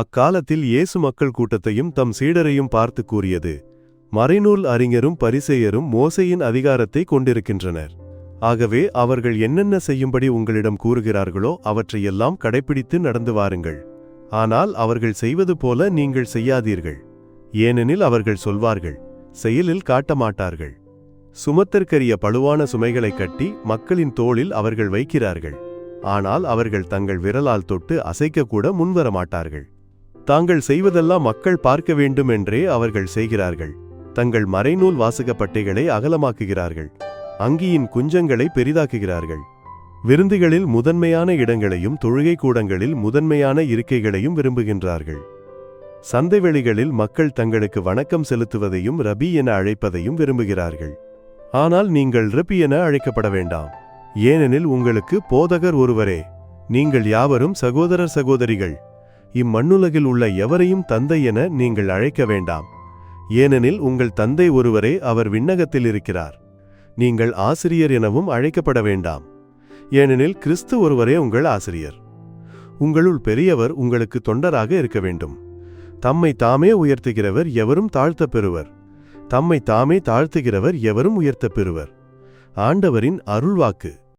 அக்காலத்தில் இயேசு மக்கள் கூட்டத்தையும் தம் சீடரையும் பார்த்து கூறியது மறைநூல் அறிஞரும் பரிசெயரும் மோசையின் அதிகாரத்தை கொண்டிருக்கின்றனர். ஆகவே அவர்கள் என்னென்ன செய்யும்படி உங்களிடம் கூறுகிறார்களோ அவற்றையெல்லாம் கடைப்பிடித்து நடந்து வாருங்கள். ஆனால் அவர்கள் செய்வது போல நீங்கள் செய்யாதீர்கள். ஏனெனில் அவர்கள் சொல்வார்கள் செயலில் காட்டமாட்டார்கள். சுமத்தற்கரிய பழுவான சுமைகளை கட்டி மக்களின் தோளில் அவர்கள் வைக்கிறார்கள். ஆனால் அவர்கள் தங்கள் விரலால் தொட்டு அசைக்கக்கூட முன்வர மாட்டார்கள் தாங்கள் செய்வதெல்லாம் மக்கள் பார்க்க வேண்டும் என்றே அவர்கள் செய்கிறார்கள். தங்கள் மறைநூல் வாசகப்பட்டைகளை அகலமாக்குகிறார்கள். அங்கியின் குஞ்சங்களை பெரிதாக்குகிறார்கள். விருந்துகளில் முதன்மையான இடங்களையும் தொழுகை கூடங்களில் முதன்மையான இருக்கைகளையும் விரும்புகின்றார்கள். சந்தைவெளிகளில் மக்கள் தங்களுக்கு வணக்கம் செலுத்துவதையும் ரபி என அழைப்பதையும் விரும்புகிறார்கள். ஆனால் நீங்கள் ரபி என அழைக்கப்பட வேண்டாம். ஏனெனில் உங்களுக்கு போதகர் ஒருவரே. நீங்கள் யாவரும் சகோதரர் சகோதரிகள். இம்மண்ணுலகில் உள்ள எவரையும் தந்தை என நீங்கள் அழைக்க வேண்டாம். ஏனெனில் உங்கள் தந்தை ஒருவரே அவர் விண்ணகத்தில் இருக்கிறார். நீங்கள் ஆசிரியர் எனவும் அழைக்கப்பட வேண்டாம். ஏனெனில் கிறிஸ்து ஒருவரே உங்கள் ஆசிரியர். உங்களுள் பெரியவர் உங்களுக்கு தொண்டராக இருக்க வேண்டும். தம்மை தாமே உயர்த்துகிறவர் எவரும் தாழ்த்தப் பெறுவர் தம்மை தாமே தாழ்த்துகிறவர் எவரும் உயர்த்தப் பெறுவர் ஆண்டவரின் அருள்வாக்கு.